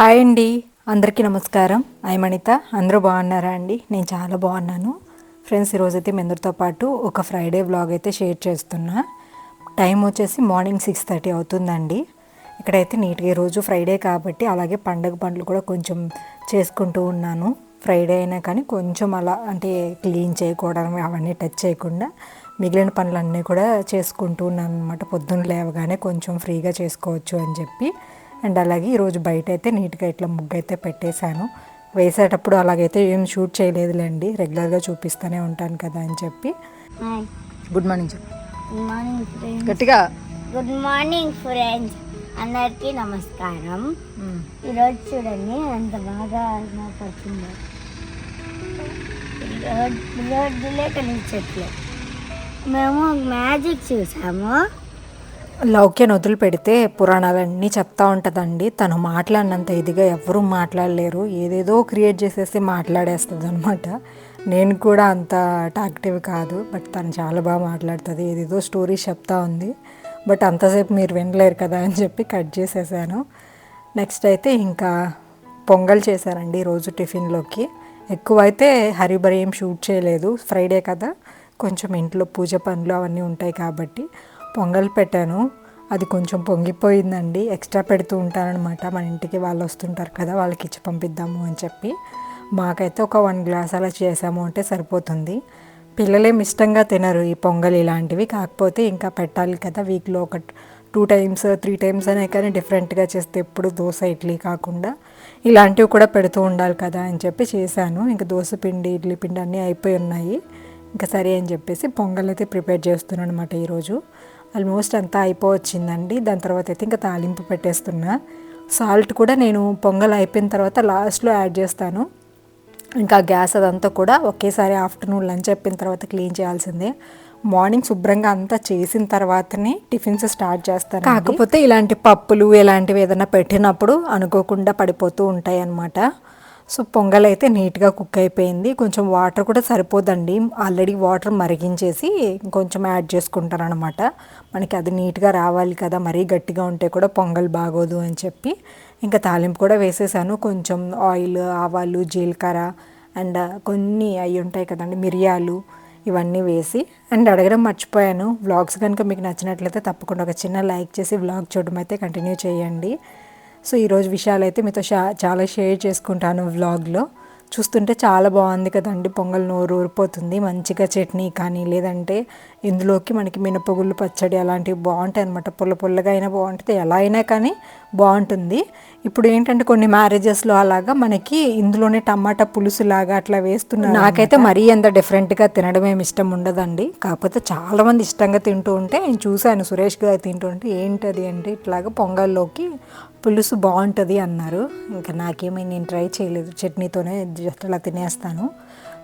Hi అండి. అందరికీ నమస్కారం. అనిత అందరూ బాగున్నారా అండి? నేను చాలా బాగున్నాను. ఫ్రెండ్స్ ఈరోజైతే మెందరితో పాటు ఒక ఫ్రైడే వ్లాగ్ అయితే షేర్ చేస్తున్నా. టైం వచ్చేసి మార్నింగ్ సిక్స్ థర్టీ అవుతుందండి. ఇక్కడైతే నీట్గా ఈరోజు ఫ్రైడే కాబట్టి అలాగే పండగ పండ్లు కూడా కొంచెం చేసుకుంటూ ఉన్నాను. ఫ్రైడే అయినా కానీ కొంచెం అలా అంటే క్లీన్ చేయకూడదు అవన్నీ టచ్ చేయకుండా మిగిలిన పనులన్నీ కూడా చేసుకుంటూ ఉన్నాను అనమాట పొద్దున్న లేవగానే కొంచెం ఫ్రీగా చేసుకోవచ్చు అని చెప్పి. అండ్ అలాగే ఈరోజు బయట అయితే నీట్గా ఇట్లా ముగ్గు అయితే పెట్టేశాను. వేసేటప్పుడు అలాగైతే ఏం షూట్ చేయలేదులేండి. రెగ్యులర్గా చూపిస్తూనే ఉంటాను కదా అని చెప్పి. గుడ్ మార్నింగ్ చెప్పు. గుడ్ మార్నింగ్ గట్టిగా. Good morning friends. అందరికీ నమస్కారం. ఈరోజు చూడండి ఎంత బాగా నాకు వచ్చిందో కనిపించట్లే మేము మ్యాజిక్ చూసాము. లౌక్యను వదిలిపెడితే పురాణాలన్నీ చెప్తా ఉంటుందండి. తను మాట్లాడినంత ఇదిగా ఎవరూ మాట్లాడలేరు. ఏదేదో క్రియేట్ చేసేసి మాట్లాడేస్తుంది అనమాట నేను కూడా అంత టాక్టివ్ కాదు బట్ తను చాలా బాగా మాట్లాడుతుంది. ఏదేదో స్టోరీస్ చెప్తా ఉంది. బట్ అంతసేపు మీరు వినలేరు కదా అని చెప్పి కట్ చేసేసాను. నెక్స్ట్ అయితే ఇంకా పొంగల్ చేశారండి రోజు టిఫిన్లోకి. ఎక్కువ అయితే హరిబరి ఏం షూట్ చేయలేదు. ఫ్రైడే కదా. కొంచెం ఇంట్లో పూజ పనులు అవన్నీ ఉంటాయి కాబట్టి. పొంగల్ పెట్టాను. అది కొంచెం పొంగిపోయిందండి. ఎక్స్ట్రా పెడుతూ ఉంటానన్నమాట మన ఇంటికి వాళ్ళు వస్తుంటారు కదా వాళ్ళకి ఇచ్చి పంపిద్దాము అని చెప్పి. మాకైతే ఒక వన్ గ్లాస్ అలా చేసాము అంటే సరిపోతుంది. పిల్లలేం ఇష్టంగా తినరు ఈ పొంగల్ ఇలాంటివి. కాకపోతే ఇంకా పెట్టాలి కదా వీక్లో ఒక టూ టైమ్స్ త్రీ టైమ్స్ అనే కానీ డిఫరెంట్గా చేస్తే ఎప్పుడు దోశ ఇడ్లీ కాకుండా ఇలాంటివి కూడా పెడుతూ ఉండాలి కదా అని చెప్పి చేశాను. ఇంకా దోశ పిండి ఇడ్లీ పిండి అన్నీ అయిపోయి ఉన్నాయి. ఇంకా సరే అని చెప్పేసి పొంగల్ అయితే ప్రిపేర్ చేస్తున్నాను అనమాట ఈరోజు. ఆల్మోస్ట్ అంతా అయిపోవచ్చిందండి. దాని తర్వాత అయితే ఇంకా తాలింపు పెట్టేస్తున్నా. సాల్ట్ కూడా నేను పొంగల్ అయిపోయిన తర్వాత లాస్ట్లో యాడ్ చేస్తాను. ఇంకా గ్యాస్ అదంతా కూడా ఒకేసారి ఆఫ్టర్నూన్ లంచ్ అయిపోయిన తర్వాత క్లీన్ చేయాల్సిందే. మార్నింగ్ శుభ్రంగా అంతా చేసిన తర్వాతనే టిఫిన్స్ స్టార్ట్ చేస్తాను కాకపోతే ఇలాంటి పప్పులు ఇలాంటివి ఏదైనా పెట్టినప్పుడు అనుకోకుండా పడిపోతూ ఉంటాయి అన్నమాట సో పొంగల్ అయితే నీట్గా కుక్ అయిపోయింది. కొంచెం వాటర్ కూడా సరిపోదండి. ఆల్రెడీ వాటర్ మరిగించేసి కొంచెం యాడ్ చేసుకుంటారు అనమాట మనకి అది నీట్గా రావాలి కదా మరీ గట్టిగా ఉంటే కూడా పొంగల్ బాగోదు అని చెప్పి. ఇంకా తాలింపు కూడా వేసేసాను. కొంచెం ఆయిల్ ఆవాలు జీలకర్ర అండ్ కొన్ని అవి ఉంటాయి కదండి మిరియాలు ఇవన్నీ వేసి. అండ్ అడగడం మర్చిపోయాను. వ్లాగ్స్ కనుక మీకు నచ్చినట్లయితే తప్పకుండా ఒక చిన్న లైక్ చేసి వ్లాగ్ చూడడం అయితే కంటిన్యూ చేయండి. సో ఈరోజు విషయాలు అయితే మీతో షా చాలా షేర్ చేసుకుంటాను వ్లాగ్లో. చూస్తుంటే చాలా బాగుంది కదండి. పొంగల్ నోరు ఊరిపోతుంది. మంచిగా చట్నీ కానీ లేదంటే ఇందులోకి మనకి మినపగుళ్ళు పచ్చడి అలాంటివి బాగుంటాయి అనమాట పుల్ల పుల్లగా అయినా బాగుంటుంది. ఎలా అయినా కానీ బాగుంటుంది. ఇప్పుడు ఏంటంటే కొన్ని మ్యారేజెస్లో అలాగా మనకి ఇందులోనే టమాటా పులుసు లాగా అట్లా వేస్తున్నారు నాకైతే మరీ అంత డిఫరెంట్గా తినడం ఏమి ఇష్టం ఉండదండి. కాకపోతే చాలామంది ఇష్టంగా తింటూ ఉంటే నేను చూశాను సురేష్ గారు తింటూ ఉంటే ఏంటది అంటే ఇట్లాగా పొంగల్లోకి పులుసు బాగుంటుంది అన్నారు. ఇంకా నాకేమీ నేను ట్రై చేయలేదు. చట్నీతోనే జస్ట్ అలా తినేస్తాను.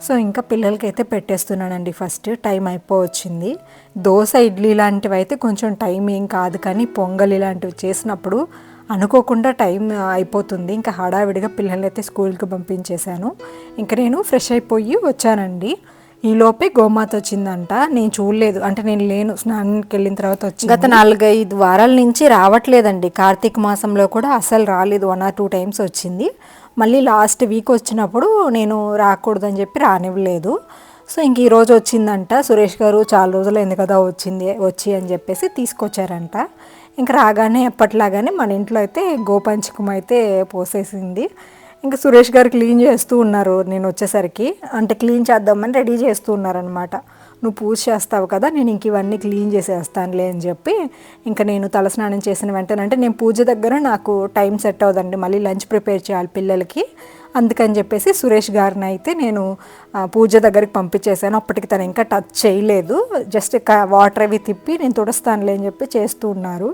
సో ఇంకా పిల్లలకైతే పెట్టేస్తున్నానండి ఫస్ట్. టైం అయిపోవచ్చింది. దోశ ఇడ్లీ లాంటివి అయితే కొంచెం టైం ఏం కాదు కానీ పొంగల్ ఇలాంటివి చేసినప్పుడు అనుకోకుండా టైం అయిపోతుంది. ఇంకా హడావిడిగా పిల్లల్ని అయితే స్కూల్కి పంపించేశాను. ఇంకా నేను ఫ్రెష్ అయిపోయి వచ్చానండి. ఈ లోపే గోమాత వచ్చిందంట. నేను చూడలేదు. అంటే నేను లేను. స్నానానికి వెళ్ళిన తర్వాత వచ్చి గత నాలుగైదు వారాల నుంచి రావట్లేదండి. కార్తీక మాసంలో కూడా అసలు రాలేదు. వన్ ఆర్ టూ టైమ్స్ వచ్చింది. మళ్ళీ లాస్ట్ వీక్ వచ్చినప్పుడు నేను రాకూడదని చెప్పి రానివ్వలేదు. సో ఇంక ఈరోజు వచ్చిందంట. సురేష్ గారు చాలా రోజులు ఎందుకు కదా వచ్చింది వచ్చి అని చెప్పేసి తీసుకొచ్చారంట. ఇంక రాగానే ఎప్పట్లాగానే మన ఇంట్లో అయితే గోపంచకం అయితే పోసేసింది. ఇంకా సురేష్ గారు క్లీన్ చేస్తూ ఉన్నారు నేను వచ్చేసరికి. అంటే క్లీన్ చేద్దామని రెడీ చేస్తూ ఉన్నారనమాట నువ్వు పూజ చేస్తావు కదా నేను ఇంక ఇవన్నీ క్లీన్ చేసేస్తానులే అని చెప్పి ఇంకా నేను తలస్నానం చేసిన వెంటనే అంటే నేను పూజ దగ్గర నాకు టైం సెట్ అవుదండి మళ్ళీ లంచ్ ప్రిపేర్ చేయాలి పిల్లలకి. అందుకని చెప్పేసి సురేష్ గారిని అయితే నేను పూజ దగ్గరికి పంపించేశాను. అప్పటికి తను ఇంకా టచ్ చేయలేదు. జస్ట్ వాటర్ అవి తిప్పి నేను తుడుస్తానులే అని చెప్పి చేస్తూ ఉన్నారు.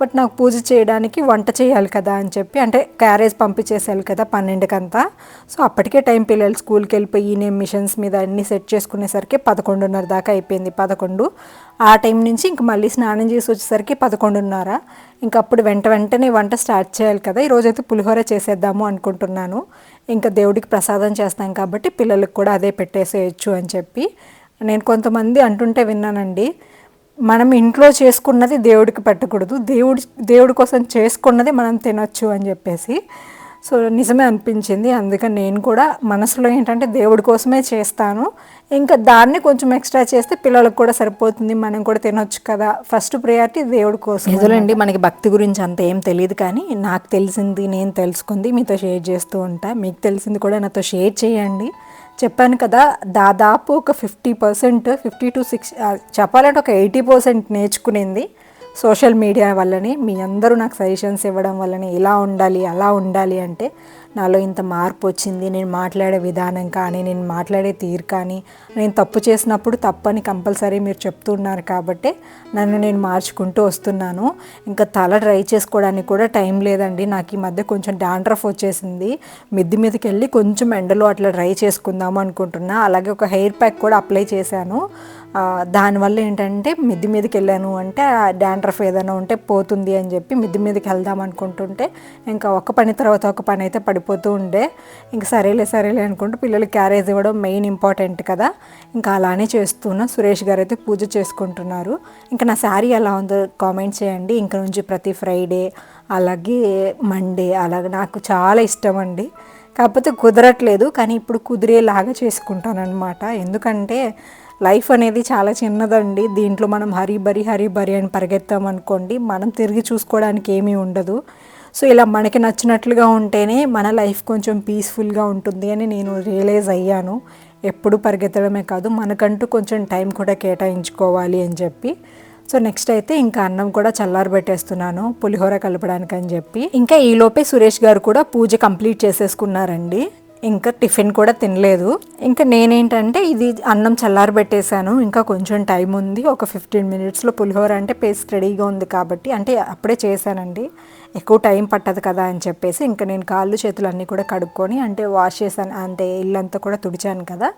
బట్ నాకు పూజ చేయడానికి వంట చేయాలి కదా అని చెప్పి అంటే క్యారేజ్ పంపించేసేయాలి కదా పన్నెండుకంతా. సో అప్పటికే టైం పిల్లలు స్కూల్కి వెళ్ళిపోయి నేను మిషన్స్ మీద అన్నీ సెట్ చేసుకునేసరికి పదకొండున్నర దాకా అయిపోయింది పదకొండు. ఆ టైం నుంచి ఇంక మళ్ళీ స్నానం చేసి వచ్చేసరికి పదకొండున్నర. ఇంక అప్పుడు వెంట వెంటనే వంట స్టార్ట్ చేయాలి కదా ఈరోజైతే పులిహోర చేసేద్దాము అనుకుంటున్నాను. ఇంకా దేవుడికి ప్రసాదం చేస్తాం కాబట్టి పిల్లలకు కూడా అదే పెట్టేసేయచ్చు అని చెప్పి. నేను కొంతమంది అంటుంటే విన్నానండి మనం ఇంట్లో చేసుకున్నది దేవుడికి పెట్టకూడదు. దేవుడి దేవుడి కోసం చేసుకున్నది మనం తినొచ్చు అని చెప్పేసి. సో నిజమే అనిపించింది. అందుకని నేను కూడా మనసులో ఏంటంటే దేవుడి కోసమే చేస్తాను. ఇంకా దాన్ని కొంచెం ఎక్స్ట్రా చేస్తే పిల్లలకు కూడా సరిపోతుంది. మనం కూడా తినొచ్చు కదా. ఫస్ట్ ప్రయారిటీ దేవుడి కోసం నిజమండి మనకి భక్తి గురించి అంత ఏం తెలియదు కానీ నాకు తెలిసింది నేను తెలుసుకుంది మీతో షేర్ చేస్తూ ఉంటా. మీకు తెలిసింది కూడా నాతో షేర్ చేయండి. చెప్పాను కదా దాదాపు ఒక fifty percent fifty to six చెప్పాలంటే ఒక ఎయిటీ పర్సెంట్ నేర్చుకునేది. సోషల్ మీడియా వల్లనే మీ అందరూ నాకు సజెషన్స్ ఇవ్వడం వల్లనే ఇలా ఉండాలి అలా ఉండాలి అంటే నాలో ఇంత మార్పు వచ్చింది నేను మాట్లాడే విధానం కానీ నేను మాట్లాడే తీరు కానీ నేను తప్పు చేసినప్పుడు తప్పని కంపల్సరీ మీరు చెప్తున్నారు కాబట్టి నన్ను నేను మార్చుకుంటూ వస్తున్నాను. ఇంకా తల డ్రై చేసుకోవడానికి కూడా టైం లేదండి. నాకు ఈ మధ్య కొంచెం డాండ్రఫ్ వచ్చేసింది. మిద్ది మీదకి వెళ్ళి కొంచెం ఎండలో అట్లా డ్రై చేసుకుందాం అనుకుంటున్నా. అలాగే ఒక హెయిర్ ప్యాక్ కూడా అప్లై చేశాను. దానివల్ల ఏంటంటే మిద్ది మీదకి వెళ్ళాను అంటే ఆ డాండ్రఫ్ ఏదైనా ఉంటే పోతుంది అని చెప్పి మిద్ది మీదకి వెళ్దాం అనుకుంటుంటే ఇంకా ఒక పని తర్వాత ఒక పని అయితే పడిపోతూ ఉండే. ఇంకా సరేలే సరేలే అనుకుంటూ పిల్లలు క్యారేజ్ ఇవ్వడం మెయిన్ ఇంపార్టెంట్ కదా. ఇంకా అలానే చేస్తున్నా. సురేష్ గారు అయితే పూజ చేసుకుంటున్నారు. ఇంకా నా శారీ ఎలా ఉందో కామెంట్ చేయండి. ఇంక నుంచి ప్రతి ఫ్రైడే అలాగే మండే అలాగే నాకు చాలా ఇష్టం అండి. కాకపోతే కుదరట్లేదు కానీ ఇప్పుడు కుదిరేలాగా చేసుకుంటాను అనమాట ఎందుకంటే లైఫ్ అనేది చాలా చిన్నదండి. దీంట్లో మనం హరి బరి హరి బరి అని పరిగెత్తాం అనుకోండి మనం తిరిగి చూసుకోవడానికి ఏమీ ఉండదు. సో ఇలా మనకి నచ్చినట్లుగా ఉంటేనే మన లైఫ్ కొంచెం పీస్ఫుల్గా ఉంటుంది అని నేను రియలైజ్ అయ్యాను. ఎప్పుడు పరిగెత్తడమే కాదు మనకంటూ కొంచెం టైం కూడా కేటాయించుకోవాలి అని చెప్పి. సో నెక్స్ట్ అయితే ఇంకా అన్నం కూడా చల్లారబెట్టేస్తున్నాను పులిహోర కలపడానికి అని చెప్పి. ఇంకా ఈలోపే సురేష్ గారు కూడా పూజ కంప్లీట్ చేసేసుకున్నారండి. ఇంకా టిఫిన్ కూడా తినలేదు. ఇంకా నేనేంటంటే ఇది అన్నం చల్లారబెట్టేశాను ఇంకా కొంచెం టైం ఉంది. ఒక ఫిఫ్టీన్ మినిట్స్లో పులిహోర అంటే పేస్ట్ రెడీగా ఉంది కాబట్టి అంటే అప్పుడే చేశానండి. ఎక్కువ టైం పట్టదు కదా అని చెప్పేసి ఇంకా నేను కాళ్ళు చేతులు అన్నీ కూడా కడుక్కొని అంటే వాష్ చేశాను. అంటే ఇల్లంతా కూడా తుడిచాను కదా.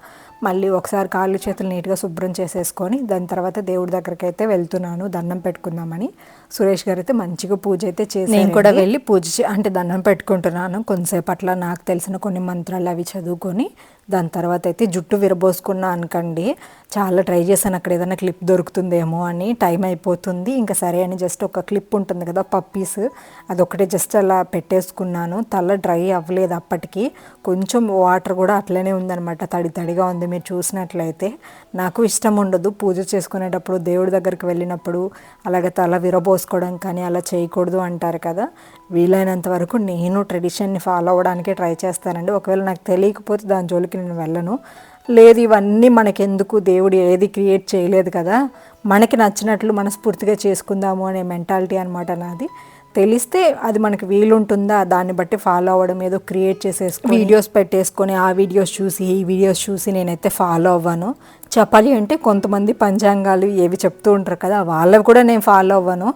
మళ్ళీ ఒకసారి కాళ్ళు చేతులు నీట్గా శుభ్రం చేసేసుకొని దాని తర్వాత దేవుడి దగ్గరికి అయితే వెళ్తున్నాను. దండం పెట్టుకుందామని. సురేష్ గారు అయితే మంచిగా పూజ అయితే చేసి నేను కూడా వెళ్ళి పూజ అంటే దండం పెట్టుకుంటున్నాను. కొంతసేపు అట్లా నాకు తెలిసిన కొన్ని మంత్రాలు అవి చదువుకొని దాని తర్వాత అయితే జుట్టు విరబోసుకున్నా అనుకండి చాలా ట్రై చేశాను. అక్కడ ఏదైనా క్లిప్ దొరుకుతుందేమో అని టైం అయిపోతుంది. ఇంకా సరే అని జస్ట్ ఒక క్లిప్ ఉంటుంది కదా పప్పీస్ అదొకటే జస్ట్ అలా పెట్టేసుకున్నాను. తల డ్రై అవ్వలేదు అప్పటికి. కొంచెం వాటర్ కూడా అట్లనే ఉందనమాట తడి తడిగా ఉంది మీరు చూసినట్లయితే. నాకు ఇష్టం ఉండదు పూజ చేసుకునేటప్పుడు దేవుడి దగ్గరికి వెళ్ళినప్పుడు అలాగే తల విరబోసుకోవడం కానీ అలా చేయకూడదు అంటారు కదా. వీలైనంత వరకు నేను ట్రెడిషన్ని ఫాలో అవ్వడానికి ట్రై చేస్తానండి. ఒకవేళ నాకు తెలియకపోతే దాని జోలికి నేను వెళ్ళను. లేదు ఇవన్నీ మనకెందుకు? దేవుడు ఏది క్రియేట్ చేయలేదు కదా. మనకి నచ్చినట్లు మనస్ఫూర్తిగా చేసుకుందాము అనే మెంటాలిటీ అనమాట నాది. తెలిస్తే అది మనకి వీలుంటుందా? దాన్ని బట్టి ఫాలో అవ్వడం ఏదో క్రియేట్ చేసేసుకొని వీడియోస్ పెట్టేసుకొని ఆ వీడియోస్ చూసి ఈ వీడియోస్ చూసి నేనైతే ఫాలో అవ్వను. చెప్పాలి అంటే కొంతమంది పంచాంగాలు ఏవి చెప్తూ ఉంటారు కదా వాళ్ళవి కూడా నేను ఫాలో అవ్వను.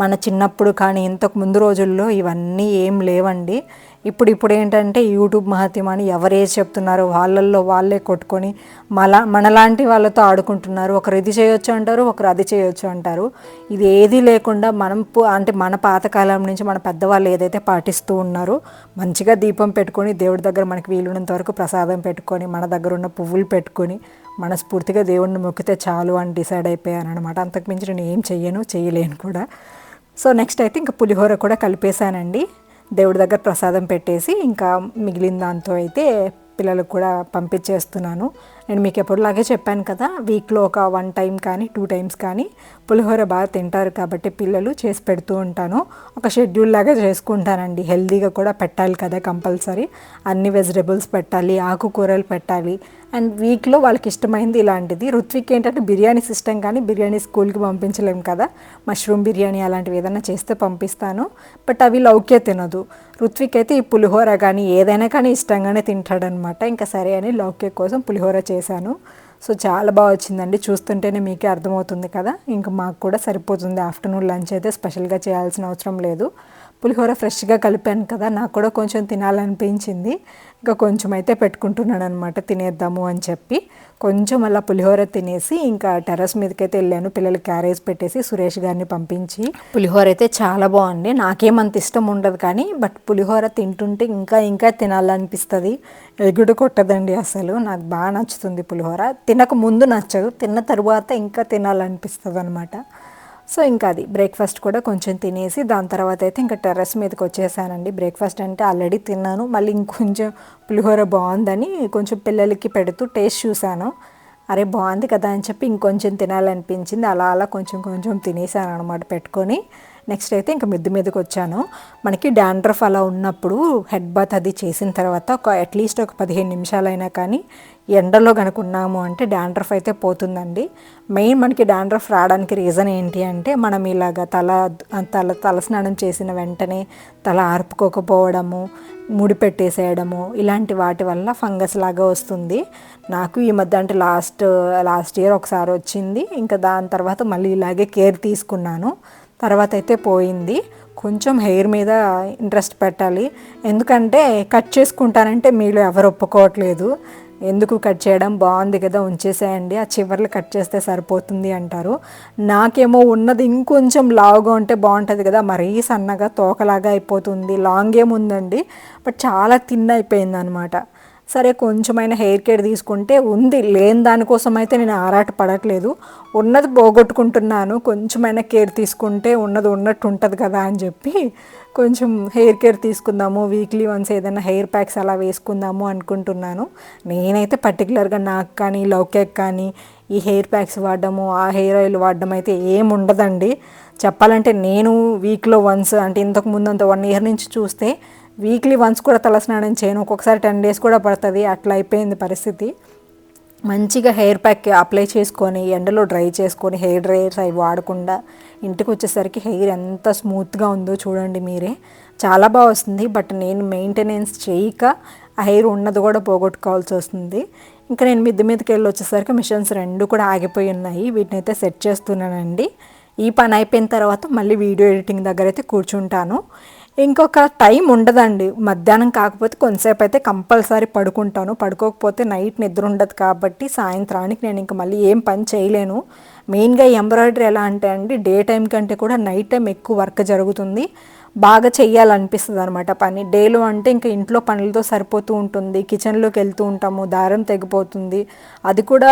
మన చిన్నప్పుడు కానీ ఇంతకు ముందు రోజుల్లో ఇవన్నీ ఏం లేవండి. ఇప్పుడు ఇప్పుడు ఏంటంటే యూట్యూబ్ మహత్యం అని ఎవరే చెప్తున్నారో వాళ్ళల్లో వాళ్ళే కొట్టుకొని మన మనలాంటి వాళ్ళతో ఆడుకుంటున్నారు. ఒకరు ఇది చేయొచ్చు అంటారు ఒకరు అది చేయొచ్చు అంటారు. ఇది ఏది లేకుండా మనం అంటే మన పాతకాలం నుంచి మన పెద్దవాళ్ళు ఏదైతే పాటిస్తూ ఉన్నారో మంచిగా దీపం పెట్టుకొని దేవుడి దగ్గర మనకి వీలున్నంత వరకు ప్రసాదం పెట్టుకొని మన దగ్గర ఉన్న పువ్వులు పెట్టుకొని మనస్ఫూర్తిగా దేవుడిని మొక్కితే చాలు అని డిసైడ్ అయిపోయాను అనమాట అంతకుమించి నేను ఏం చెయ్యను చేయలేను కూడా. సో నెక్స్ట్ అయితే ఇంకా పులిహోర కూడా కలిపేశానండి. దేవుడి దగ్గర ప్రసాదం పెట్టేసి ఇంకా మిగిలిన దాంతో అయితే పిల్లలకు కూడా పంపించేస్తున్నాను. నేను మీకు ఎప్పుడులాగే చెప్పాను కదా వీక్లో ఒక వన్ టైం కానీ టూ టైమ్స్ కానీ పులిహోర బాగా తింటారు కాబట్టి పిల్లలు చేసి పెడుతూ ఉంటాను. ఒక షెడ్యూల్ లాగా చేసుకుంటానండి. హెల్తీగా కూడా పెట్టాలి కదా కంపల్సరీ. అన్ని వెజిటేబుల్స్ పెట్టాలి ఆకుకూరలు పెట్టాలి అండ్ వీక్లో వాళ్ళకి ఇష్టమైంది ఇలాంటిది. రుత్విక్ ఏంటంటే బిర్యానీ సిస్టమ్ కానీ బిర్యానీ స్కూల్కి పంపించలేము కదా. మష్రూమ్ బిర్యానీ అలాంటివి ఏదైనా చేస్తే పంపిస్తాను. బట్ అవి లౌక్య తినదు. రుత్విక్ అయితే ఈ పులిహోర కానీ ఏదైనా కానీ ఇష్టంగానే తింటాడనమాట. ఇంకా సరే అని లౌక్య కోసం పులిహోర చేశాను. సో చాలా బాగా వచ్చిందండి. చూస్తుంటేనే మీకే అర్థమవుతుంది కదా. ఇంకా మాకు కూడా సరిపోతుంది. ఆఫ్టర్నూన్ లంచ్ అయితే స్పెషల్గా చేయాల్సిన అవసరం లేదు. పులిహోర ఫ్రెష్గా కలిపాను కదా నాకు కూడా కొంచెం తినాలనిపించింది. ఇంకా కొంచెం అయితే పెట్టుకుంటున్నాను అనమాట తినేద్దాము అని చెప్పి. కొంచెం అలా పులిహోర తినేసి ఇంకా టెర్రస్ మీదకైతే వెళ్ళాను పిల్లలు క్యారేజ్ పెట్టేసి సురేష్ గారిని పంపించి. పులిహోర అయితే చాలా బాగుంది నాకేమంత ఇష్టం ఉండదు కానీ బట్ పులిహోర తింటుంటే ఇంకా ఇంకా తినాలనిపిస్తుంది. ఎగుడు కొట్టదండి అసలు నాకు బాగా నచ్చుతుంది పులిహోర. తినక ముందు నచ్చదు తిన్న తర్వాత ఇంకా తినాలనిపిస్తుంది అనమాట సో ఇంకా అది బ్రేక్ఫాస్ట్ కూడా కొంచెం తినేసి దాని తర్వాత అయితే ఇంకా టెర్రస్ మీదకి వచ్చేసానండి. బ్రేక్ఫాస్ట్ అంటే ఆల్రెడీ తిన్నాను. మళ్ళీ ఇంకొంచెం పులిహోర బాగుందని కొంచెం పిల్లలకి పెడుతూ టేస్ట్ చూశాను. అరే బాగుంది కదా అని చెప్పి ఇంకొంచెం తినాలనిపించింది. అలా అలా కొంచెం కొంచెం తినేసాను అనమాట పెట్టుకొని. నెక్స్ట్ అయితే ఇంకా మిద్దు మీదకి వచ్చాను. మనకి డాండ్రఫ్ అలా ఉన్నప్పుడు హెడ్ బాత్ అది చేసిన తర్వాత ఒక అట్లీస్ట్ ఒక పదిహేను నిమిషాలైనా కానీ ఎండలో కనుక ఉన్నాము అంటే డాండ్రఫ్ అయితే పోతుందండి. మెయిన్ మనకి డాండ్రఫ్ రావడానికి రీజన్ ఏంటి అంటే మనం ఇలాగ తల తల తలస్నానం చేసిన వెంటనే తల ఆర్పుకోకపోవడము ముడి పెట్టేసేయడము ఇలాంటి వాటి వల్ల ఫంగస్ లాగా వస్తుంది. నాకు ఈ మధ్య అంటే లాస్ట్ లాస్ట్ ఇయర్ ఒకసారి వచ్చింది. ఇంకా దాని తర్వాత మళ్ళీ ఇలాగే కేర్ తీసుకున్నాను. తర్వాత అయితే పోయింది. కొంచెం హెయిర్ మీద ఇంట్రెస్ట్ పెట్టాలి. ఎందుకంటే కట్ చేసుకుంటానంటే మీలో ఎవరు ఒప్పుకోవట్లేదు. ఎందుకు కట్ చేయడం బాగుంది కదా ఉంచేసేయండి ఆ చివర్లు కట్ చేస్తే సరిపోతుంది అంటారు. నాకేమో ఉన్నది ఇంకొంచెం లావుగా ఉంటే బాగుంటుంది కదా మరీ సన్నగా తోకలాగా అయిపోతుంది లాంగ్ ఏముందండి బట్ చాలా థిన్ అయిపోయింది అనమాట సరే కొంచెమైనా హెయిర్ కేర్ తీసుకుంటే ఉంది. లేని దానికోసం అయితే నేను ఆరాట పడట్లేదు. ఉన్నది పోగొట్టుకుంటున్నాను. కొంచెమైనా కేర్ తీసుకుంటే ఉన్నది ఉన్నట్టు ఉంటుంది కదా అని చెప్పి కొంచెం హెయిర్ కేర్ తీసుకుందాము. వీక్లీ వన్స్ ఏదైనా హెయిర్ ప్యాక్స్ అలా వేసుకుందాము అనుకుంటున్నాను. నేనైతే పర్టికులర్గా నాకు కానీ లౌకేక్ కానీ ఈ హెయిర్ ప్యాక్స్ వాడడము ఆ హెయిర్ ఆయిల్ వాడడం అయితే ఏం ఉండదండి. చెప్పాలంటే నేను వీక్లో వన్స్ అంటే ఇంతకు ముందు అంత వన్ ఇయర్ నుంచి చూస్తే వీక్లీ వన్స్ కూడా తలస్నానం చేయను. ఒక్కొక్కసారి టెన్ డేస్ కూడా పడుతుంది. అట్లా అయిపోయింది పరిస్థితి. మంచిగా హెయిర్ ప్యాక్ అప్లై చేసుకొని ఎండలో డ్రై చేసుకొని హెయిర్ డ్రైయర్స్ అవి వాడకుండా ఇంటికి వచ్చేసరికి హెయిర్ ఎంత స్మూత్గా ఉందో చూడండి మీరే. చాలా బాగా వస్తుంది. బట్ నేను మెయింటెనెన్స్ చేయక ఆ హెయిర్ ఉన్నది కూడా పోగొట్టుకోవాల్సి వస్తుంది. ఇంకా నేను మిద్ది మీదకి వెళ్ళి వచ్చేసరికి మిషన్స్ రెండు కూడా ఆగిపోయి ఉన్నాయి. వీటిని అయితే సెట్ చేస్తున్నానండి. ఈ పని అయిపోయిన తర్వాత మళ్ళీ వీడియో ఎడిటింగ్ దగ్గర అయితే కూర్చుంటాను. ఇంకొక టైం ఉండదండి. మధ్యాహ్నం కాకపోతే కొంతసేపు అయితే కంపల్సరీ పడుకుంటాను. పడుకోకపోతే నైట్ నిద్ర ఉండదు కాబట్టి సాయంత్రానికి నేను ఇంకా మళ్ళీ ఏం పని చేయలేను. మెయిన్గా ఎంబ్రాయిడరీ ఎలా అంటే అండి డే టైం కంటే కూడా నైట్ టైం ఎక్కువ వర్క్ జరుగుతుంది. బాగా చెయ్యాలనిపిస్తుంది అనమాట పని. డేలో అంటే ఇంకా ఇంట్లో పనులతో సరిపోతూ ఉంటుంది. కిచెన్లోకి వెళ్తూ ఉంటాము. దారం తెగిపోతుంది. అది కూడా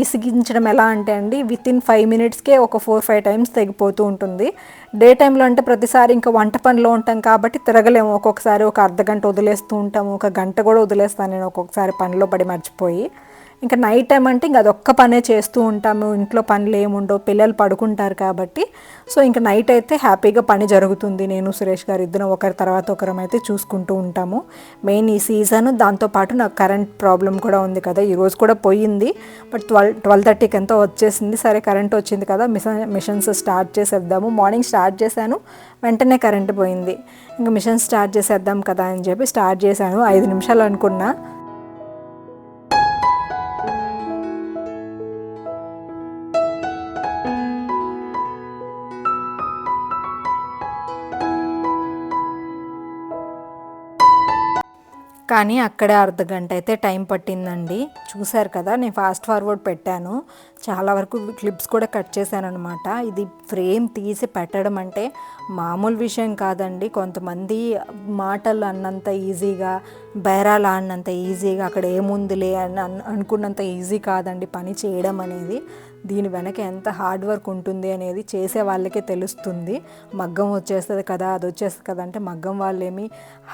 విసిగించడం ఎలా అంటే అండి విత్ ఇన్ ఫైవ్ మినిట్స్కే ఒక ఫోర్ ఫైవ్ టైమ్స్ తెగిపోతూ ఉంటుంది. డే టైంలో అంటే ప్రతిసారి ఇంకా వంట పనిలో ఉంటాం కాబట్టి తిరగలేము. ఒక్కొక్కసారి ఒక అర్ధ గంట వదిలేస్తూ ఉంటాము. ఒక గంట కూడా వదిలేస్తాను నేను ఒక్కొక్కసారి పనిలో పడి మర్చిపోయి. ఇంకా నైట్ టైం అంటే ఇంకా అదొక్క పనే చేస్తూ ఉంటాము. ఇంట్లో పనులు ఏముండవు పిల్లలు పడుకుంటారు కాబట్టి. సో ఇంకా నైట్ అయితే హ్యాపీగా పని జరుగుతుంది. నేను సురేష్ గారు ఇద్దరం ఒకరి తర్వాత ఒకరం అయితే చూసుకుంటూ ఉంటాము. మెయిన్ ఈ సీజన్ దాంతోపాటు నాకు కరెంట్ ప్రాబ్లం కూడా ఉంది కదా. ఈరోజు కూడా పోయింది. బట్ ట్వెల్వ్ ట్వెల్వ్ థర్టీకి ఎంతో వచ్చేసింది. సరే కరెంట్ వచ్చింది కదా. మిషన్ మిషన్స్ స్టార్ట్ చేసేద్దాము. మార్నింగ్ స్టార్ట్ చేశాను. వెంటనే కరెంట్ పోయింది. ఇంకా మిషన్ స్టార్ట్ చేసేద్దాం కదా అని చెప్పి స్టార్ట్ చేశాను. ఐదు నిమిషాలు అనుకున్నా. కానీ అక్కడే అర్ధ గంట అయితే టైం పట్టిందండి. చూశారు కదా నేను ఫాస్ట్ ఫార్వర్డ్ పెట్టాను. చాలా వరకు క్లిప్స్ కూడా కట్ చేశానమాట ఇది ఫ్రేమ్ తీసి పెట్టడం అంటే మామూలు విషయం కాదండి. కొంతమంది మాటలు అన్నంత ఈజీగా బేరాలు ఆడినంత ఈజీగా అక్కడ ఏముందిలే అని అనుకున్నంత ఈజీ కాదండి పని చేయడం అనేది. దీని వెనక ఎంత హార్డ్ వర్క్ ఉంటుంది అనేది చేసే వాళ్ళకే తెలుస్తుంది. మగ్గం వచ్చేస్తుంది కదా అది వచ్చేస్తుంది కదా అంటే మగ్గం వాళ్ళేమి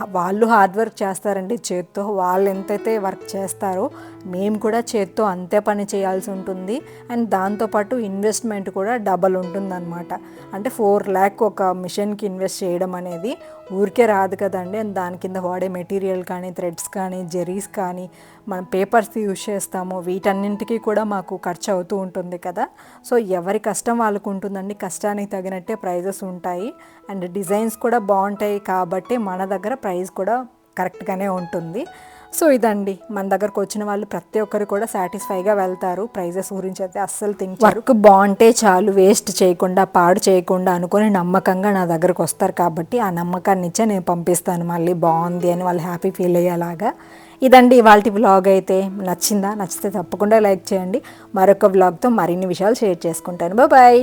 వాళ్ళు హార్డ్ వర్క్ చేస్తారండి. చేత్తో వాళ్ళు ఎంతైతే వర్క్ చేస్తారో మేము కూడా చేత్తో అంతే పని చేయాల్సి ఉంటుంది. అండ్ దాంతోపాటు ఇన్వెస్ట్మెంట్ కూడా డబల్ ఉంటుందన్నమాట. అంటే ఫోర్ ల్యాక్ ఒక మిషన్కి ఇన్వెస్ట్ చేయడం అనేది ఊరికే రాదు కదండి. అండ్ దాని కింద వాడే మెటీరియల్ కానీ థ్రెడ్స్ కానీ జెరీస్ కానీ మనం పేపర్స్ యూజ్ చేస్తాము. వీటన్నింటికి కూడా మాకు ఖర్చు అవుతూ ఉంటుంది కదా. సో ఎవరి కష్టం వాళ్ళకు ఉంటుందండి. కష్టానికి తగినట్టే ప్రైజెస్ ఉంటాయి. అండ్ డిజైన్స్ కూడా బాగుంటాయి కాబట్టి మన దగ్గర ప్రైస్ కూడా కరెక్ట్గానే ఉంటుంది. సో ఇదండి. మన దగ్గరకు వచ్చిన వాళ్ళు ప్రతి ఒక్కరు కూడా సాటిస్ఫైగా వెళ్తారు. ప్రైజెస్ గురించి అయితే అస్సలు థింక్ వర్క్ బాగుంటే చాలు వేస్ట్ చేయకుండా పాడు చేయకుండా అనుకుని నమ్మకంగా నా దగ్గరకు వస్తారు కాబట్టి ఆ నమ్మకాన్ని ఇచ్చే నేను పంపిస్తాను మళ్ళీ. బాగుంది అని వాళ్ళు హ్యాపీ ఫీల్ అయ్యేలాగా. ఇదండి ఇవాళ వ్లాగ్ అయితే. నచ్చిందా? నచ్చితే తప్పకుండా లైక్ చేయండి. మరొక వ్లాగ్తో మరిన్ని విషయాలు షేర్ చేసుకుంటాను. బాయ్.